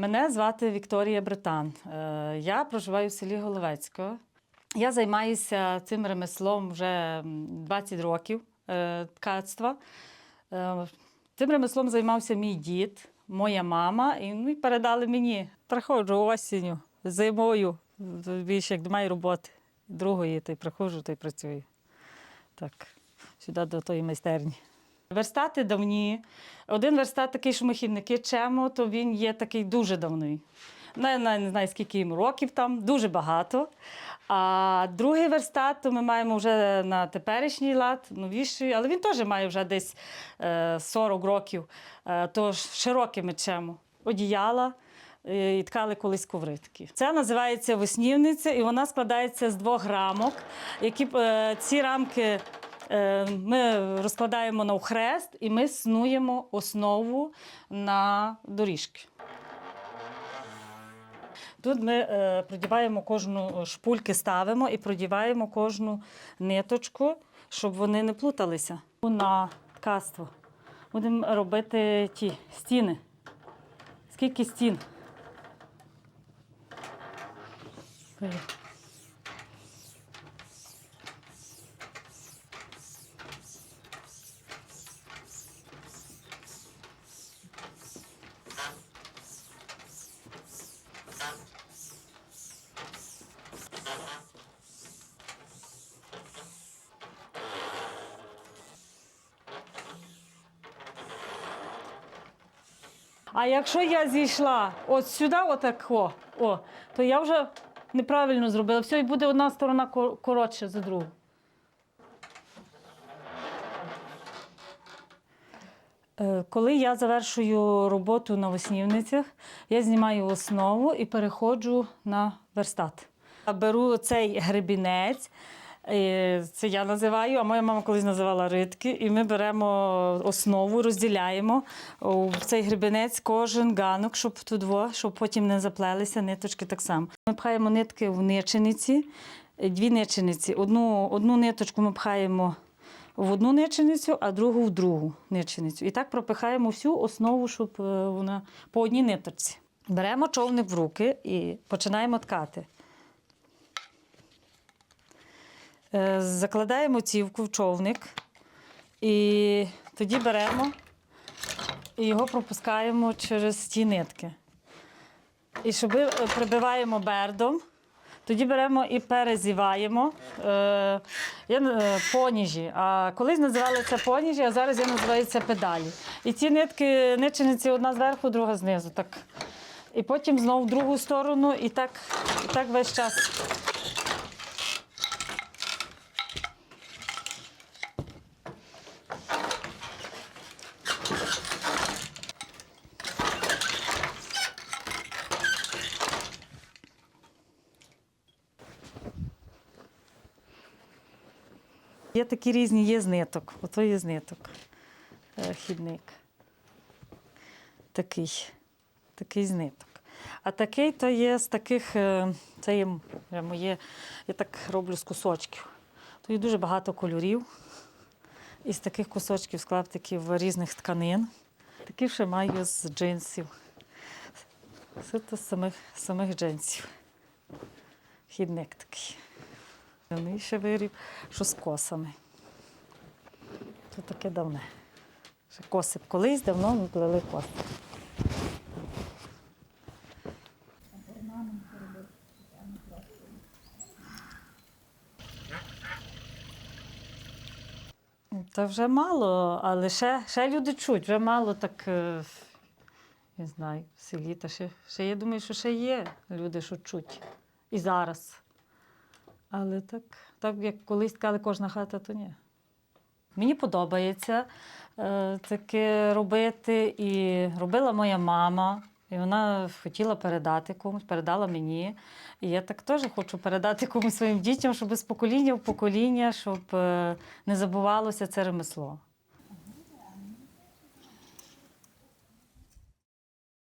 Мене звати Вікторія Британ. Е, Я проживаю в селі Головецько. Я займаюся цим ремеслом вже 20 років е, ткацтва. Е, Цим ремеслом займався мій дід, моя мама, і, ну, передали мені. Приходжу осінню, зимою, більше як немає роботи. Другої, то приходжу, то й працюю. Так, сюди до тої майстерні. Верстати давні. Один верстат такий, що ми чемо, то він є такий дуже давний. Не, не, не знаю, скільки йому років там, дуже багато. А другий верстат, то ми маємо вже на теперішній лад, новіший, але він теж має вже десь е, 40 років. Е, то ж широкими чемо. Одіяла е, і ткали колись ковритки. Це називається веснівниця, і вона складається з двох рамок, які е, ці рамки. Е, Ми розкладаємо навхрест і ми снуємо основу на доріжки. Тут ми е, продіваємо кожну шпульки, ставимо і продіваємо кожну ниточку, щоб вони не плуталися. На ткацтво будемо робити ті стіни. Скільки стін? А якщо я зійшла от сюди, отак, о, то я вже неправильно зробила. Все, і буде одна сторона кор- коротша за другу. Е, Коли я завершую роботу на веснівницях, я знімаю основу і переходжу на верстат. Беру цей гребінець, це я називаю, а моя мама колись називала ритки. І ми беремо основу, розділяємо в цей гребінець кожен ганок, щоб тут, во, щоб потім не заплелися ниточки так само. Ми пхаємо нитки в ничениці, дві ничениці. Одну, одну ниточку ми пхаємо в одну ниченицю, а другу в другу ниченицю. І так пропихаємо всю основу, щоб е, вона по одній ниточці. Беремо човник в руки і починаємо ткати. Е, Закладаємо цівку в човник і тоді беремо і його пропускаємо через ті нитки. І щоб е, прибиваємо бердом, тоді беремо і перезіваємо е, е, поніжі. А колись називали це поніжі, а зараз я називаю це педалі. І ці нитки ничениці одна зверху, друга знизу. Так. І потім знову в другу сторону, і так, і так весь час. Є такі різні, є з ниток. Ото є з ниток. Е, Хідник. Такий. Такий з ниток. А такий то є з таких, е, це є моє, я так роблю з кусочків. Тут є дуже багато кольорів. Із таких кусочків, склаптиків різних тканин. Такі ще маю з джинсів. Суто з самих, самих джинсів. Хідник такий. Ну, ще виріб, що з косами. Це таке давне. Ще коси колись давно ми плели коси. Та вже мало, але ще, ще люди чуть, вже мало так, е, не знаю, в селі. Та ще, ще я думаю, що ще є люди, що чуть. І зараз. Але так, так як колись ткали кожна хата, то ні. Мені подобається е, таке робити. І робила моя мама, і вона хотіла передати комусь, передала мені. І я так теж хочу передати комусь своїм дітям, щоб з покоління в покоління, щоб е, не забувалося це ремесло.